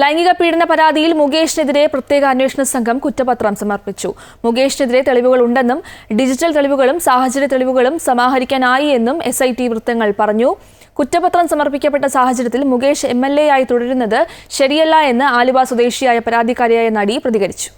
ലൈംഗിക പീഡന പരാതിയിൽ മുകേഷിനെതിരെ പ്രത്യേക അന്വേഷണ സംഘം കുറ്റപത്രം സമർപ്പിച്ചു. മുകേഷിനെതിരെ തെളിവുകൾ ഉണ്ടെന്നും ഡിജിറ്റൽ തെളിവുകളും സാഹചര്യ തെളിവുകളും സമാഹരിക്കാനായി എന്നും എസ് ഐ ടി വൃത്തങ്ങൾ പറഞ്ഞു. കുറ്റപത്രം സമർപ്പിക്കപ്പെട്ട സാഹചര്യത്തിൽ മുകേഷ് എം എൽ എ ആയി തുടരുന്നത് ശരിയല്ല എന്ന് ആലുവ സ്വദേശിയായ പരാതിക്കാരിയായ നടി പ്രതികരിച്ചു.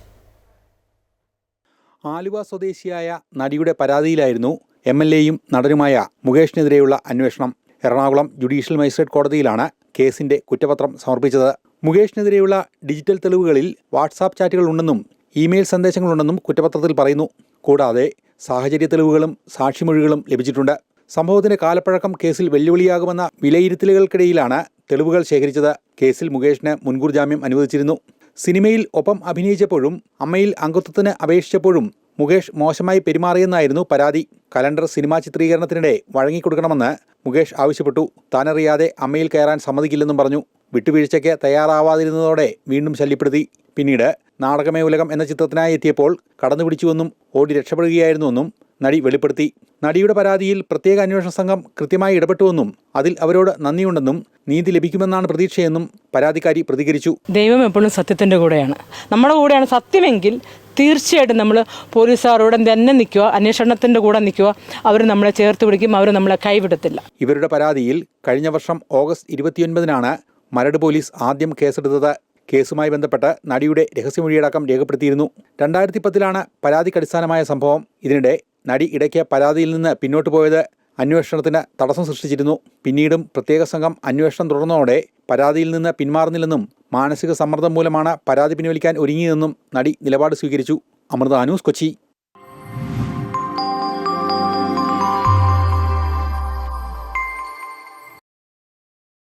ആലുവ സ്വദേശിയായ നടിയുടെ പരാതിയിലായിരുന്നു എം എൽ എയും നടനുമായ മുകേഷിനെതിരെയുള്ള അന്വേഷണം. എറണാകുളം ജുഡീഷ്യൽ മജിസ്ട്രേറ്റ് കോടതിയിലാണ് കേസിന്റെ കുറ്റപത്രം സമർപ്പിച്ചത്. മുകേഷിനെതിരെയുള്ള ഡിജിറ്റൽ തെളിവുകളിൽ വാട്സാപ്പ് ചാറ്റുകൾ ഉണ്ടെന്നും ഇമെയിൽ സന്ദേശങ്ങളുണ്ടെന്നും കുറ്റപത്രത്തിൽ പറയുന്നു. കൂടാതെ സാഹചര്യ തെളിവുകളും സാക്ഷിമൊഴികളും ലഭിച്ചിട്ടുണ്ട്. സംഭവത്തിന്റെ കാലപ്പഴക്കം കേസിൽ വെല്ലുവിളിയാകുമെന്ന വിലയിരുത്തലുകൾക്കിടയിലാണ് തെളിവുകൾ ശേഖരിച്ചത്. കേസിൽ മുകേഷിന് മുൻകൂർ ജാമ്യം അനുവദിച്ചിരുന്നു. സിനിമയിൽ ഒപ്പം അഭിനയിച്ചപ്പോഴും അമ്മയിൽ അംഗത്വത്തിന് അപേക്ഷിച്ചപ്പോഴും മുകേഷ് മോശമായി പെരുമാറിയെന്നായിരുന്നു പരാതി. കലണ്ടർ സിനിമാ ചിത്രീകരണത്തിനിടെ വഴങ്ങിക്കൊടുക്കണമെന്ന് മുകേഷ് ആവശ്യപ്പെട്ടു. താനറിയാതെ അമ്മയിൽ കയറാൻ സമ്മതിക്കില്ലെന്നും പറഞ്ഞു. വിട്ടുവീഴ്ചയ്ക്ക് തയ്യാറാവാതിരുന്നതോടെ വീണ്ടും ശല്യപ്പെടുത്തി. പിന്നീട് നാടകമേ ഉലകം എന്ന ചിത്രത്തിനായി എത്തിയപ്പോൾ കടന്നുപിടിച്ചുവെന്നും ഓടി രക്ഷപ്പെടുകയായിരുന്നുവെന്നും നടി വെളിപ്പെടുത്തി. നടിയുടെ പരാതിയിൽ പ്രത്യേക അന്വേഷണ സംഘം കൃത്യമായി ഇടപെട്ടുവെന്നും അതിൽ അവരോട് നന്ദിയുണ്ടെന്നും നീതി ലഭിക്കുമെന്നാണ് പ്രതീക്ഷയെന്നും പരാതിക്കാരി പ്രതികരിച്ചു. ദൈവം എപ്പോഴും സത്യത്തിന്റെ കൂടെയാണ്. നമ്മുടെ കൂടെയാണ് സത്യമെങ്കിൽ തീർച്ചയായിട്ടും നമ്മൾ പോലീസുകാരോട് തന്നെ നിൽക്കുക അന്വേഷണത്തിന്റെ കൂടെ നിൽക്കുക. അവർ നമ്മളെ ചേർത്ത് പിടിക്കും അവർ നമ്മളെ കൈവിടത്തില്ല. ഇവരുടെ പരാതിയിൽ കഴിഞ്ഞ വർഷം ഓഗസ്റ്റ് ഇരുപത്തിയൊൻപതിനാണ് മരട് പോലീസ് ആദ്യം കേസെടുത്തത് കേസുമായി ബന്ധപ്പെട്ട് നടിയുടെ രഹസ്യമൊഴിയടക്കം രേഖപ്പെടുത്തിയിരുന്നു. രണ്ടായിരത്തി പത്തിലാണ് പരാതിക്കടിസ്ഥാനമായ സംഭവം. ഇതിനിടെ നടി ഇടയ്ക്ക് പരാതിയിൽ നിന്ന് പിന്നോട്ട് പോയത് അന്വേഷണത്തിന് തടസ്സം സൃഷ്ടിച്ചിരുന്നു. പിന്നീടും പ്രത്യേക സംഘം അന്വേഷണം തുടർന്നതോടെ പരാതിയിൽ നിന്ന് പിന്മാറുന്നില്ലെന്നും മാനസിക സമ്മർദ്ദം മൂലമാണ് പരാതി പിൻവലിക്കാൻ ഒരുങ്ങിയതെന്നും നടി നിലപാട് സ്വീകരിച്ചു. അമൃത ന്യൂസ് കൊച്ചി.